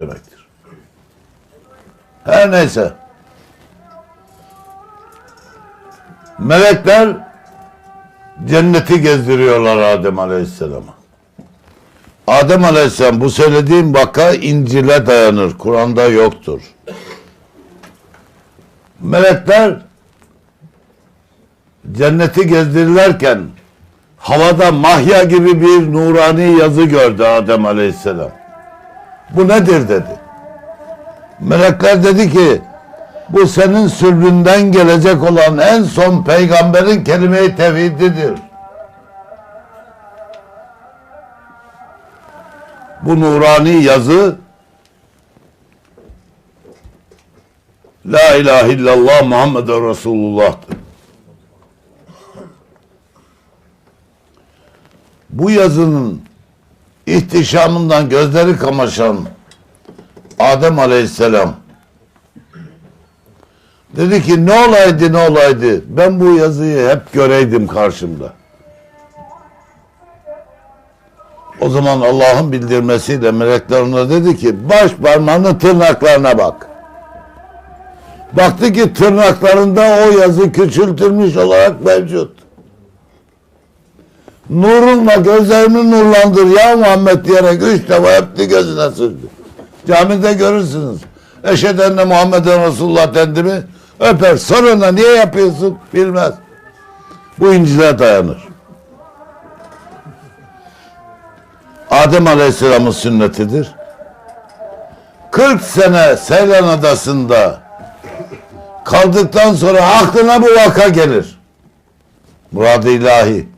demektir. Her neyse. Melekler cenneti gezdiriyorlar Adem Aleyhisselam'a. Adem Aleyhisselam bu söylediğim vaka İncil'e dayanır. Kur'an'da yoktur. Melekler cenneti gezdirirlerken havada mahya gibi bir nurani yazı gördü Adem Aleyhisselam. Bu nedir dedi. Melekler dedi ki bu senin sülbünden gelecek olan en son peygamberin kelime-i tevhididir. Bu nurani yazı La ilahe illallah Muhammeden Resulullah'tır. Bu yazının ihtişamından gözleri kamaşan Adem Aleyhisselam dedi ki ne olaydı ne olaydı ben bu yazıyı hep göreydim karşımda. O zaman Allah'ın bildirmesiyle melekler ona dedi ki baş parmağının tırnaklarına bak. Baktı ki tırnaklarında o yazı küçültülmüş olarak mevcut. Nurunla gözlerimi nurlandır ya Muhammed diyerek üç defa öptü gözüne sürdü. Camide görürsünüz. Eşheden de Muhammeden Resulullah dendi mi öper. Sonra niye yapıyorsun bilmez. Bu İncil'e dayanır. Adem Aleyhisselam'ın sünnetidir. 40 sene Seylan Adası'nda kaldıktan sonra aklına bu vaka gelir. Murad-ı ilahi.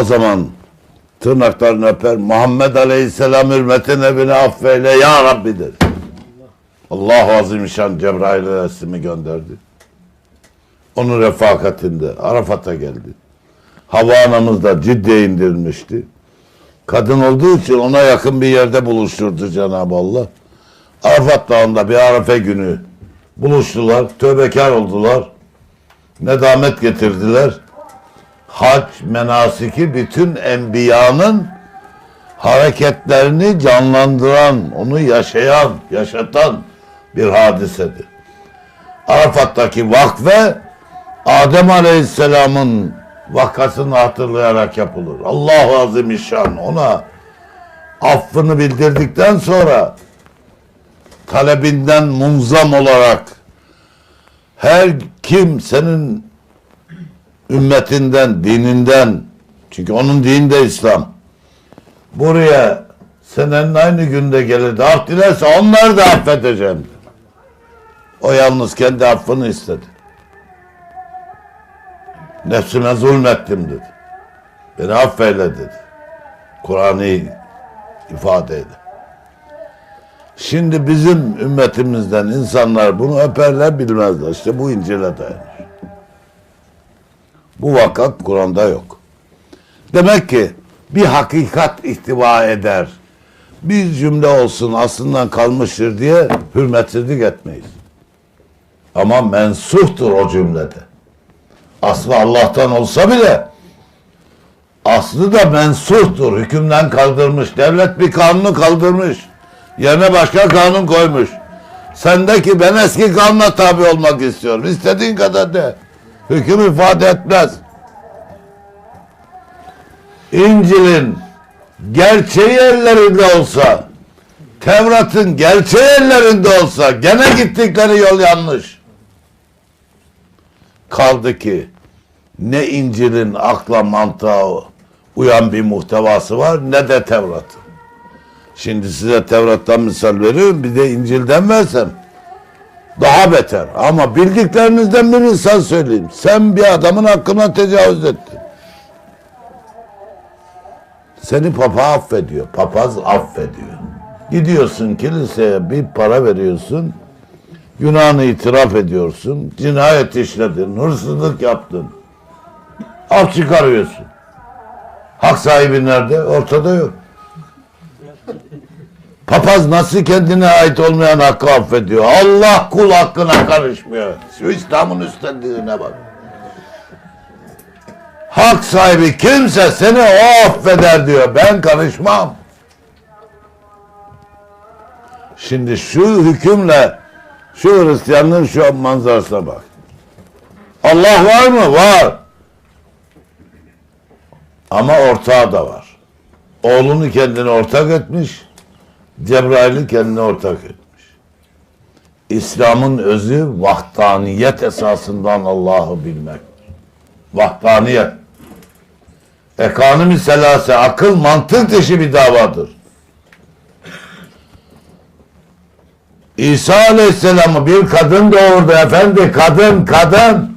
O zaman tırnaklarını öper. Muhammed Aleyhisselam hürmetine beni affeyle ya Rabbi der. Allah Azimüşşan Cebrail Aleyhisselam'ı gönderdi. Onun refakatinde Arafat'a geldi. Hava anamız da ciddiye indirilmişti. Kadın olduğu için ona yakın bir yerde buluşturdu Cenab-ı Allah. Arafat Dağı'nda bir Arafe günü buluştular. Tövbekar oldular. Nedamet getirdiler. Hac menasiki bütün enbiyanın hareketlerini canlandıran, onu yaşayan, yaşatan bir hadisedir. Arafat'taki vakfe Adem Aleyhisselam'ın vakasını hatırlayarak yapılır. Allah Azimüşşan ona affını bildirdikten sonra talebinden munzam olarak her kim senin ümmetinden, dininden çünkü onun dini de İslam buraya senenin aynı günde gelir de dilerse onları da affedeceğim. O yalnız kendi affını istedi. Nefsime zulmettim dedi. Beni affeyle dedi. Kur'an'ı ifadeyle. Şimdi bizim ümmetimizden insanlar bunu öperler bilmezler. İşte bu İncil'e dayanır. Bu vakat Kur'an'da yok. Demek ki bir hakikat ihtiva eder. Bir cümle olsun aslından kalmıştır diye hürmetsizlik etmeyiz. Ama mensuhtur o cümlede. Aslı Allah'tan olsa bile aslı da mensuhtur. Hükümden kaldırmış. Devlet bir kanunu kaldırmış. Yerine başka kanun koymuş. Sendeki ben eski kanuna tabi olmak istiyorum. İstediğin kadar de. Hüküm ifade etmez. İncil'in gerçeği ellerinde olsa, Tevrat'ın gerçeği ellerinde olsa gene gittikleri yol yanlış. Kaldı ki ne İncil'in akla mantığa uyan bir muhtevası var ne de Tevrat'ın. Şimdi size Tevrat'tan misal veriyorum bir de İncil'den versem daha beter. Ama bildiklerinizden bir insan söyleyeyim. Sen bir adamın hakkına tecavüz ettin. Seni papa affediyor. Papaz affediyor. Gidiyorsun kiliseye bir para veriyorsun. Günahını itiraf ediyorsun. Cinayet işledin. Hırsızlık yaptın. Af çıkarıyorsun. Hak sahibi nerede? Ortada yok. Papaz nasıl kendine ait olmayan hakkı affediyor? Allah kul hakkına karışmıyor. Şu İslam'ın üstlendiğine bak. Hak sahibi kimse seni o affeder diyor. Ben karışmam. Şimdi şu hükümle şu Hristiyanlığın şu an manzarasına bak. Allah var mı? Var. Ama ortağı da var. Oğlunu kendine ortak etmiş. Cebrail'i kendine ortak etmiş. İslam'ın özü vahdaniyet esasından Allah'ı bilmek. Vahdaniyet. Ekonomi selase, akıl mantık dışı bir davadır. İsa Aleyhisselam'ı bir kadın doğurdu efendi, kadın, kadın.